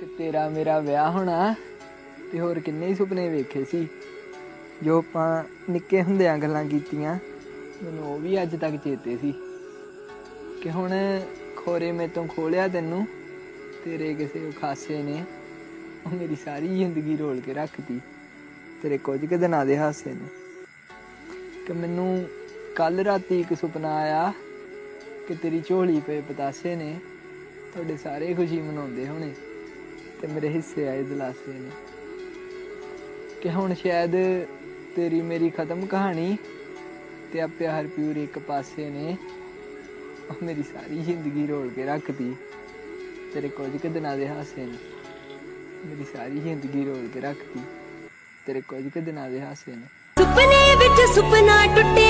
ਕਿ ਤੇਰਾ ਮੇਰਾ ਵਿਆਹ ਹੋਣਾ ਤੇ ਹੋਰ ਕਿੰਨੇ ਹੀ ਸੁਪਨੇ ਵੇਖੇ ਸੀ। ਜੋ ਆਪਾਂ ਨਿੱਕੇ ਹੁੰਦਿਆਂ ਗੱਲਾਂ ਕੀਤੀਆਂ, ਮੈਨੂੰ ਉਹ ਵੀ ਅੱਜ ਤੱਕ ਚੇਤੇ ਸੀ ਕਿ ਹੁਣ ਖੋਰੇ ਮੇ ਤੋਂ ਖੋਲਿਆ ਤੈਨੂੰ, ਤੇਰੇ ਕਿਸੇ ਖਾਸੇ ਨੇ ਉਹ ਮੇਰੀ ਸਾਰੀ ਜ਼ਿੰਦਗੀ ਰੋਲ ਕੇ ਰੱਖਤੀ, ਤੇਰੇ ਕੁਝ ਕੁ ਦਿਨਾਂ ਦੇ ਹਾਸੇ ਨੇ। ਕਿ ਮੈਨੂੰ ਕੱਲ ਰਾਤੀ ਇੱਕ ਸੁਪਨਾ ਆਇਆ ਕਿ ਤੇਰੀ ਝੋਲੀ ਪਏ ਪਤਾਸੇ ਨੇ, ਤੁਹਾਡੇ ਸਾਰੇ ਖੁਸ਼ੀ ਮਨਾਉਂਦੇ ਹੋਣੇ। ਤੇ ਮੇਰੇ ਹਿੱਸੇ ਆਏ ਦਲਾਸੇ ਨੇ। ਕਿ ਹੁਣ ਸ਼ਾਇਦ ਤੇਰੀ ਮੇਰੀ ਖਤਮ ਕਹਾਣੀ ਤੇ ਆ ਪਿਆਰ ਪਿਊਰ ਇੱਕ ਪਾਸੇ ਨੇ। ਉਹ ਮੇਰੀ ਸਾਰੀ ਜ਼ਿੰਦਗੀ ਰੋਲ ਕੇ ਰੱਖਦੀ। ਤੇਰੇ ਕੁਝ ਕੁ ਦਿਨਾਂ ਦੇ ਹਾਸੇ ਨੇ। ਮੇਰੀ ਸਾਰੀ ਜ਼ਿੰਦਗੀ ਰੋਲ ਕੇ ਰੱਖਦੀ। ਤੇਰੇ ਕੁਝ ਕੁ ਦਿਨਾਂ ਦੇ ਹਾਸੇ ਨੇ। ਸੁਪਨੇ ਵਿੱਚ ਸੁਪਨਾ ਟੁੱਟਿਆ